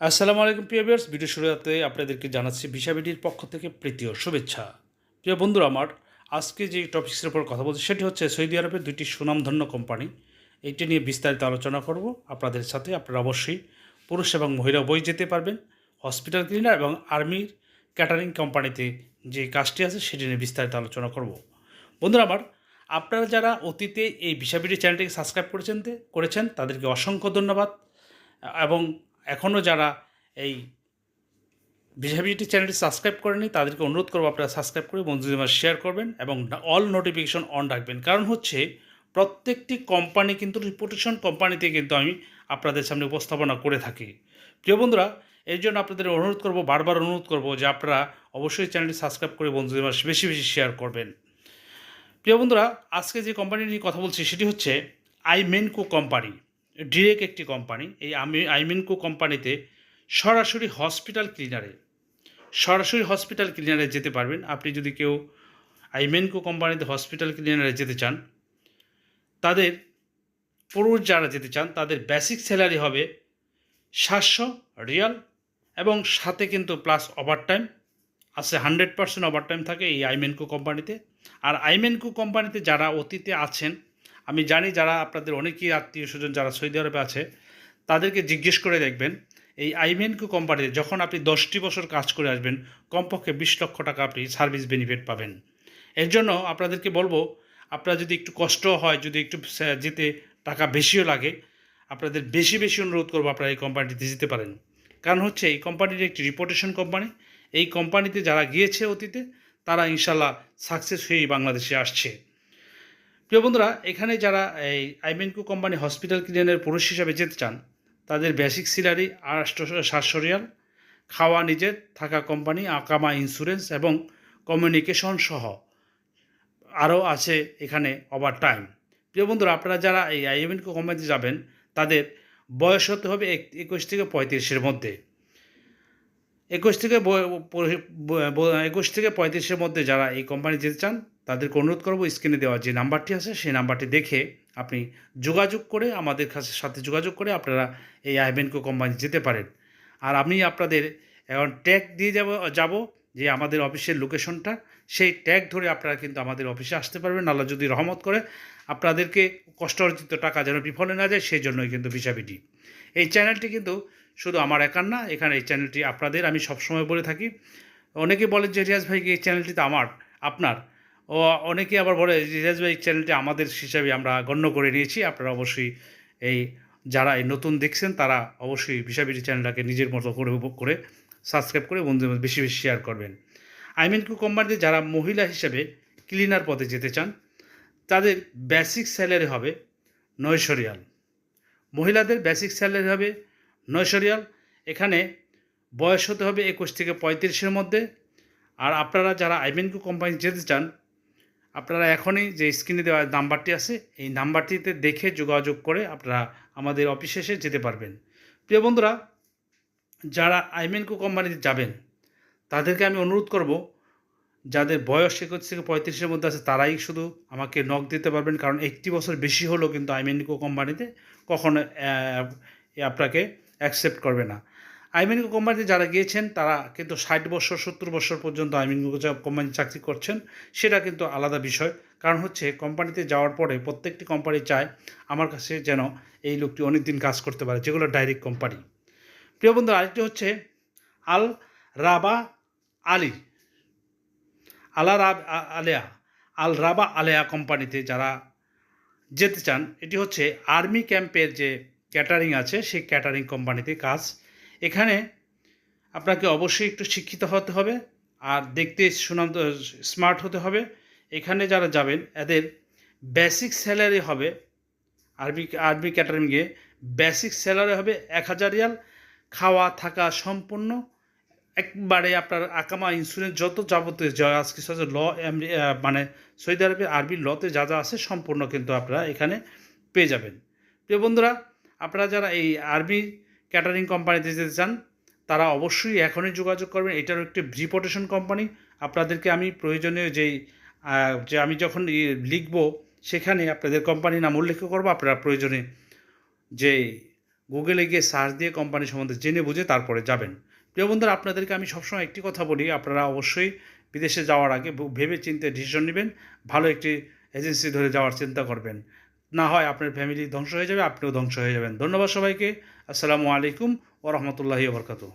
আসসালামু আলাইকুম, প্রিয় ভিউয়ার্স। ভিডিও শুরুতে আপনাদেরকে জানাচ্ছি ভিসাবিটির পক্ষ থেকে প্রীতি ও শুভেচ্ছা। প্রিয় বন্ধুরা, আমার আজকে যে টপিক্সের উপর কথা বলছি, সেটি হচ্ছে সৌদি আরবের দুইটি সুনামধন্য কোম্পানি। এইটি নিয়ে বিস্তারিত আলোচনা করব। আপনাদের সাথে আপনারা অবশ্যই পুরুষ এবং মহিলা বই যেতে পারবেন হসপিটাল ক্লিনার এবং আর্মির ক্যাটারিং কোম্পানিতে যে কাজটি আছে, সেটি নিয়ে বিস্তারিত আলোচনা করব। বন্ধুরা, আমার আপনারা যারা অতীতে এই ভিসাবিটি চ্যানেলটিকে সাবস্ক্রাইব করেছেন করেছেন, তাদেরকে অসংখ্য ধন্যবাদ। এবং এখনও যারা এই ভিসাবিলিটি চ্যানেলটি সাবস্ক্রাইব করেনি, তাদেরকে অনুরোধ করব আপনারা সাবস্ক্রাইব করে বন্ধুদের শেয়ার করবেন এবং অল নোটিফিকেশন অন রাখবেন। কারণ হচ্ছে, প্রত্যেকটি কোম্পানি কিন্তু রিপোর্টেশন কোম্পানিতে কিন্তু আমি আপনাদের সামনে উপস্থাপনা করে থাকি। প্রিয় বন্ধুরা, এর জন্য আপনাদের অনুরোধ করব, বারবার অনুরোধ করব যে আপনারা অবশ্যই চ্যানেলটি সাবস্ক্রাইব করে বন্ধুদের মাঝে বেশি বেশি শেয়ার করবেন। প্রিয় বন্ধুরা, আজকে যে কোম্পানি নিয়ে কথা বলছি, সেটি হচ্ছে আই আইমেনকো কোম্পানি ডিরেক্ট একটি কোম্পানি এই আমি আইমেনকো কোম্পানিতে সরাসরি হসপিটাল ক্লিনারে সরাসরি হসপিটাল ক্লিনারে যেতে পারবেন। আপনি যদি কেউ আইমেনকো কোম্পানিতে হসপিটাল ক্লিনারে যেতে চান, তাদের পুরুষ যারা যেতে চান, তাদের বেসিক স্যালারি হবে সাতশো রিয়াল এবং সাথে কিন্তু প্লাস ওভারটাইম আছে হান্ড্রেড পার্সেন্ট ওভারটাইম থাকে এই আইমেনকো কোম্পানিতে আর আইমেনকো কোম্পানিতে যারা অতীতে আছেন আমি জানি যারা আপনাদের অনেকেই আত্মীয় স্বজন যারা সৌদি আরবে আছে, তাদেরকে জিজ্ঞেস করে দেখবেন, এই আইমেনকো কোম্পানিতে যখন আপনি দশটি বছর কাজ করে আসবেন, কমপক্ষে বিশ লক্ষ টাকা আপনি সার্ভিস বেনিফিট পাবেন। এর জন্য আপনাদেরকে বলব, আপনারা যদি একটু কষ্ট হয়, যদি একটু যেতে টাকা বেশিও লাগে, আপনাদের বেশি বেশি অনুরোধ করব আপনারা এই কোম্পানিটিতে যেতে পারেন। কারণ হচ্ছে, এই কোম্পানির একটি রিপোর্টেশন কোম্পানি এই কোম্পানিতে যারা গিয়েছে অতীতে, তারা ইনশাল্লাহ সাকসেস হয়েই বাংলাদেশে আসছে। প্রিয় বন্ধুরা, এখানে যারা এই আইমেনকো কোম্পানি হসপিটাল ক্লিনের পুরুষ হিসাবে যেতে চান, তাদের বেসিক স্যালারি আটশো সাতশো রিয়াল, খাওয়া নিজের, থাকা কোম্পানি, আকামা ইন্স্যুরেন্স এবং কমিউনিকেশন সহ আরও আছে এখানে ওভার টাইম। প্রিয় বন্ধুরা, আপনারা যারা এই আইএমএনকো কোম্পানিতে যাবেন, তাদের বয়স হতে হবে এক- একুশ থেকে পঁয়ত্রিশের মধ্যে। একুশ থেকে একুশ থেকে পঁয়ত্রিশের মধ্যে যারা এই কোম্পানি যেতে চান, তাদেরকে অনুরোধ করব স্ক্রিনে দেওয়া যে নাম্বারটি আছে, সেই নাম্বারটি দেখে আপনি যোগাযোগ করে আমাদের কাছে, সাথে যোগাযোগ করে আপনারা এই আইবেনকো কোম্পানি যেতে পারেন। আর আমি আপনাদের এখন ট্যাগ দিয়ে যাব যাব যে আমাদের অফিসের লোকেশনটা সেই ট্যাগ ধরে আপনারা কিন্তু আমাদের অফিসে আসতে পারবেন। আল্লাহ যদি রহমত করে আপনাদেরকে কষ্ট অর্জিত টাকা যেন বিফলে না যায়, সেই জন্যই কিন্তু ভিসাবিটি এই চ্যানেলটি কিন্তু শুধু আমার একার না, এখানে এই চ্যানেলটি আপনাদের, আমি সবসময় বলে থাকি। অনেকে বলে যে রিয়াজ ভাই এই চ্যানেলটি তো আমার, আপনার। ও, অনেকে আবার বলে রিয়াজ ভাই এই চ্যানেলটি আমাদের হিসাবে আমরা গণ্য করে নিয়েছি, আপনারা অবশ্যই এই যারা এই নতুন দেখছেন, তারা অবশ্যই ভিসাবিটি চ্যানেলটাকে নিজের মতো করে উপভোগ করে সাবস্ক্রাইব করে বন্ধুদের মধ্যে বেশি বেশি শেয়ার করবেন। আইমিনকু কোম্পানিতে যারা মহিলা হিসেবে ক্লিনার পদে যেতে চান, তাদের বেসিক স্যালারি হবে নয়শো রিয়াল। মহিলাদের বেসিক স্যালারি হবে নয়শো রিয়াল। এখানে বয়স হতে হবে একুশ থেকে পঁয়ত্রিশের মধ্যে। আর আপনারা যারা আইমেনকো কোম্পানি যেতে চান, আপনারা এখনই যে স্ক্রিনে দেওয়া নাম্বারটি আছে, এই নাম্বারটিতে দেখে যোগাযোগ করে আপনারা আমাদের অফিসে এসে যেতে পারবেন। প্রিয় বন্ধুরা, যারা আইমেনকো কোম্পানিতে যাবেন, তাদেরকে আমি অনুরোধ করব, যাদের বয়স একুশ থেকে পঁয়ত্রিশের মধ্যে আছে, তারাই শুধু আমাকে নক দিতে পারবেন। কারণ একটি বছর বেশি হলেও কিন্তু আইমেনিকো কোম্পানিতে। কখনো আপনাকে অ্যাকসেপ্ট করবে না। আইমেনিকো কোম্পানিতে যারা গিয়েছেন, তারা কিন্তু ষাট বছর, সত্তর বছর পর্যন্ত আইমেনিকো কোম্পানি চাকরি করছেন, সেটা কিন্তু আলাদা বিষয়। কারণ হচ্ছে, কোম্পানিতে যাওয়ার পরে প্রত্যেকটি কোম্পানি চায়, আমার কাছে যেন এই লোকটি অনেক দিন কাজ করতে পারে, যেগুলো ডাইরেক্ট কোম্পানি। প্রিয় বন্ধু আরেকটি হচ্ছে আল রাবা আলী। আলা রাব আলেয়া, আল রাবা আলেয়া কোম্পানিতে যারা যেতে চান, এটি হচ্ছে আর্মি ক্যাম্পের যে ক্যাটারিং আছে, সেই ক্যাটারিং কোম্পানিতে কাজ। এখানে আপনাকে অবশ্যই একটু শিক্ষিত হতে হবে আর দেখতে সুনাম, স্মার্ট হতে হবে। এখানে যারা যাবেন, এদের বেসিক স্যালারি হবে আরবি আরবি ক্যাটারিংয়ে বেসিক স্যালারি হবে এক হাজার রিয়াল। খাওয়া, থাকা সম্পূর্ণ। একবারে আপনার আকামা ইন্স্যুরেন্স যত যাবতীয় যা আজ কিছু আছে ল মানে সৌদি আরবের আরবি লতে যা যা আছে সম্পূর্ণ কিন্তু আপনারা এখানে পেয়ে যাবেন। প্রিয় বন্ধুরা আপনারা যারা এই আরবি ক্যাটারিং কোম্পানিতে যেতে চান, তারা অবশ্যই এখনই যোগাযোগ করবেন। এটার একটি রিপোর্টেশন কোম্পানি। আপনাদেরকে আমি প্রয়োজনীয় যেই যে আমি যখন লিখব, সেখানে আপনাদের কোম্পানির নাম উল্লেখ করব। আপনারা প্রয়োজনে যে গুগলে গিয়ে সার্চ দিয়ে কোম্পানি সম্বন্ধে জেনে বুঝে তারপরে যাবেন। প্রিয় বন্ধুরা, আপনাদেরকে আমি সবসময় একটি কথা বলি, আপনারা অবশ্যই বিদেশে যাওয়ার আগে ভেবে চিন্তে ডিসিশন নেবেন, ভালো একটি এজেন্সি ধরে যাওয়ার চিন্তা করবেন। না হয় আপনার ফ্যামিলি ধ্বংস হয়ে যাবে, আপনিও ধ্বংস হয়ে যাবেন। ধন্যবাদ সবাইকে। আসসালামু আলাইকুম ও রহমতুল্লাহি বরকাতু